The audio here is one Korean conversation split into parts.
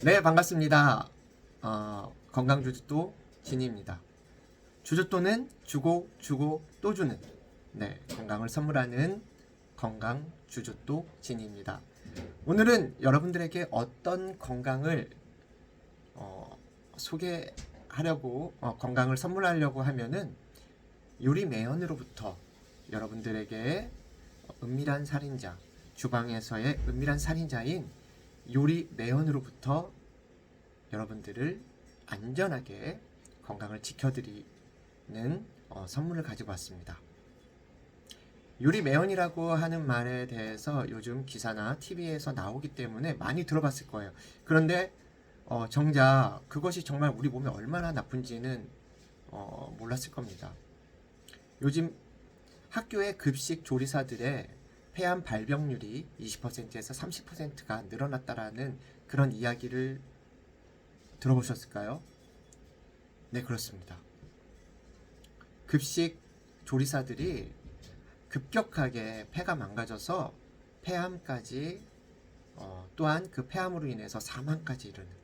네, 반갑습니다. 어, 건강주주도 진입니다. 주주도는 주고 주고 또 주는 네, 건강을 선물하는 건강 주주도 진입니다. 오늘은 여러분들에게 어떤 건강을 어, 소개하려고 어, 건강을 선물하려고 하면은 요리 매연으로부터 여러분들에게 은밀한 살인자 주방에서의 은밀한 살인자인 요리 매연으로부터 여러분들을 안전하게 건강을 지켜드리는 어, 선물을 가지고 왔습니다. 요리 매연이라고 하는 말에 대해서 요즘 기사나 TV에서 나오기 때문에 많이 들어봤을 거예요. 그런데 어, 정작 그것이 정말 우리 몸에 얼마나 나쁜지는 어, 몰랐을 겁니다. 요즘 학교의 급식 조리사들의 폐암 발병률이 20%에서 30%가 늘어났다라는 그런 이야기를 들어보셨을까요? 네, 그렇습니다. 급식 조리사들이 급격하게 폐가 망가져서 폐암까지 어, 또한 그 폐암으로 인해서 사망까지 이르는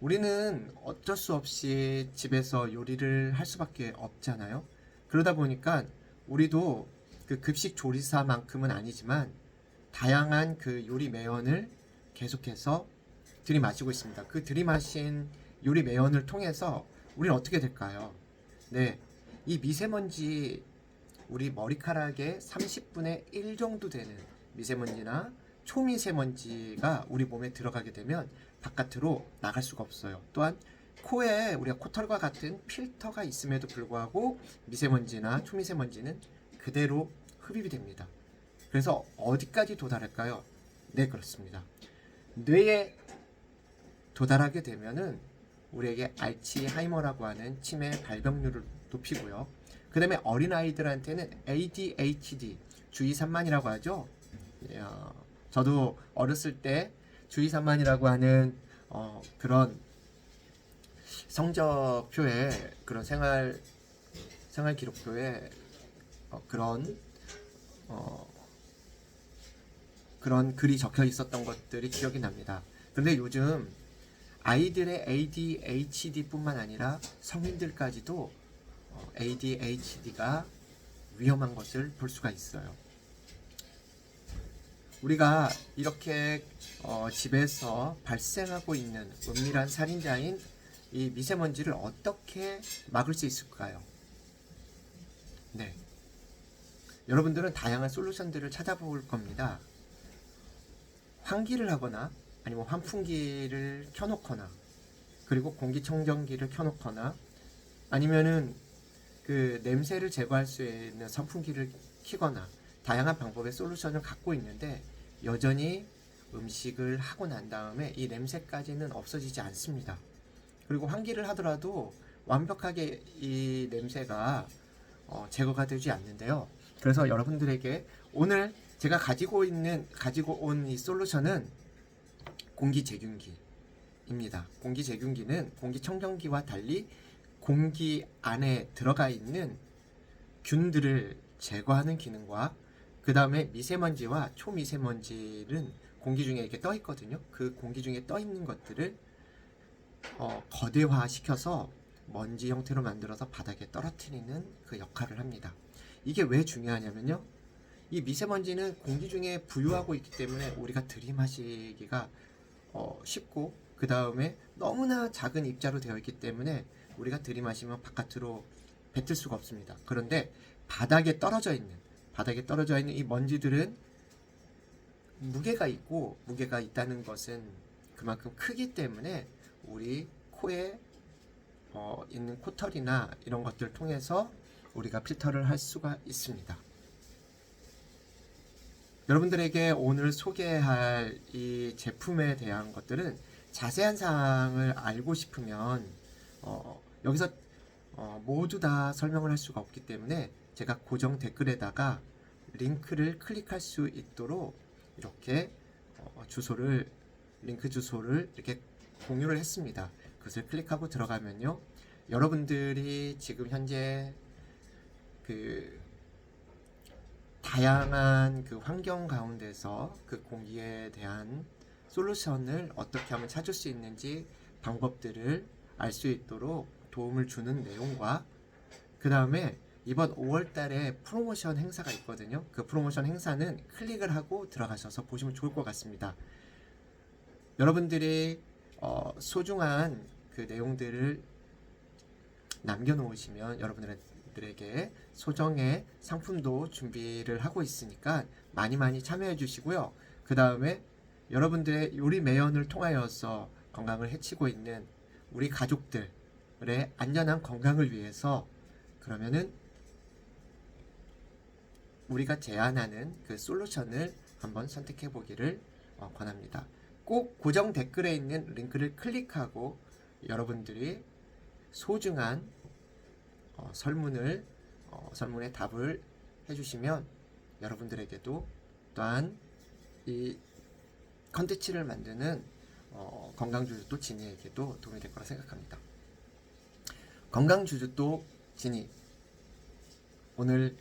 우리는 어쩔 수 없이 집에서 요리를 할 수밖에 없잖아요. 그러다 보니까 우리도 그 급식 조리사만큼은 아니지만 다양한 그 요리 매연을 계속해서 들이마시고 있습니다. 그 들이마신 요리 매연을 통해서 우리는 어떻게 될까요? 네, 이 미세먼지 우리 머리카락의 30분의 1 정도 되는 미세먼지나 초미세먼지가 우리 몸에 들어가게 되면 바깥으로 나갈 수가 없어요. 또한 코에 우리가 코털과 같은 필터가 있음에도 불구하고 미세먼지나 초미세먼지는 그대로 흡입이 됩니다. 그래서 어디까지 도달할까요? 네, 그렇습니다. 뇌에 도달하게 되면은 우리에게 알츠하이머라고 하는 치매 발병률을 높이고요. 그 다음에 어린아이들한테는 ADHD, 주의산만이라고 하죠. 어, 저도 어렸을 때 주의산만이라고 하는 어, 그런 성적표에 그런 생활 생활 기록표에 어, 그런 어, 그런 글이 적혀 있었던 것들이 기억이 납니다. 그런데 요즘 아이들의 ADHD뿐만 아니라 성인들까지도 어, ADHD가 위험한 것을 볼 수가 있어요. 우리가 이렇게 어, 집에서 발생하고 있는 은밀한 살인자인 이 미세먼지를 어떻게 막을 수 있을까요? 네. 여러분들은 다양한 솔루션들을 찾아볼 겁니다. 환기를 하거나 아니면 환풍기를 켜놓거나 그리고 공기청정기를 켜놓거나 아니면은 그 냄새를 제거할 수 있는 선풍기를 키거나 다양한 방법의 솔루션을 갖고 있는데 여전히 음식을 하고 난 다음에 이 냄새까지는 없어지지 않습니다. 그리고 환기를 하더라도 완벽하게 이 냄새가 어, 제거가 되지 않는데요. 그래서 여러분들에게 오늘 제가 가지고 있는 가지고 온 이 솔루션은 공기 제균기입니다. 공기 제균기는 공기 청정기와 달리 공기 안에 들어가 있는 균들을 제거하는 기능과 그 다음에 미세먼지와 초미세먼지는 공기 중에 이렇게 떠 있거든요. 그 공기 중에 떠 있는 것들을 어, 거대화 시켜서 먼지 형태로 만들어서 바닥에 떨어뜨리는 그 역할을 합니다. 이게 왜 중요하냐면요. 이 미세먼지는 공기 중에 부유하고 있기 때문에 우리가 들이마시기가 어, 쉽고 그 다음에 너무나 작은 입자로 되어 있기 때문에 우리가 들이마시면 바깥으로 뱉을 수가 없습니다. 그런데 바닥에 떨어져 있는 바닥에 떨어져 있는 이 먼지들은 무게가 있고 무게가 있다는 것은 그만큼 크기 때문에 우리 코에 어, 있는 코털이나 이런 것들을 통해서 우리가 필터를 할 수가 있습니다. 여러분들에게 오늘 소개할 이 제품에 대한 것들은 자세한 사항을 알고 싶으면 어, 여기서 어, 모두 다 설명을 할 수가 없기 때문에 제가 고정 댓글에다가 링크를 클릭할 수 있도록 이렇게 어, 주소를 링크 주소를 이렇게 공유를 했습니다. 그것을 클릭하고 들어가면요. 여러분들이 지금 현재 그 다양한 그 환경 가운데서 그 공기에 대한 솔루션을 어떻게 하면 찾을 수 있는지 방법들을 알 수 있도록 도움을 주는 내용과 그 다음에 이번 5월 달에 프로모션 행사가 있거든요. 그 프로모션 행사는 클릭을 하고 들어가셔서 보시면 좋을 것 같습니다. 여러분들이 어, 소중한 그 내용들을 남겨놓으시면 여러분들 에게 소정의 상품도 준비를 하고 있으니까 많이 많이 참여해 주시고요. 그 다음에 여러분들의 요리 매연을 통하여서 건강을 해치고 있는 우리 가족들의 안전한 건강을 위해서 그러면은 우리가 제안하는 그 솔루션을 한번 선택해 보기를 어, 권합니다. 꼭 고정 댓글에 있는 링크를 클릭하고 여러분들이 소중한 어, 설문을 어, 설문에 답을 해주시면 여러분들에게도 또한 이 컨텐츠를 만드는 어, 건강주주도 진이에게도 도움이 될 거라 생각합니다. 건강주주도 진이 오늘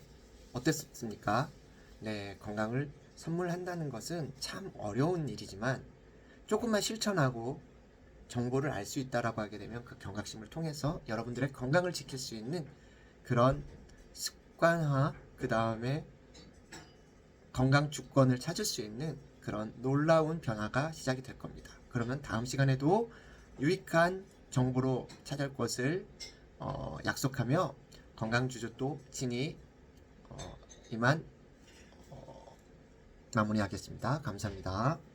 어땠습니까? 네, 건강을 선물한다는 것은 참 어려운 일이지만 조금만 실천하고 정보를 알 수 있다라고 하게 되면 그 경각심을 통해서 여러분들의 건강을 지킬 수 있는 그런 습관화 그 다음에 건강 주권을 찾을 수 있는 그런 놀라운 변화가 시작이 될 겁니다. 그러면 다음 시간에도 유익한 정보로 찾을 것을 어, 약속하며 건강주주 또 진이 어, 이만 어, 마무리하겠습니다. 감사합니다.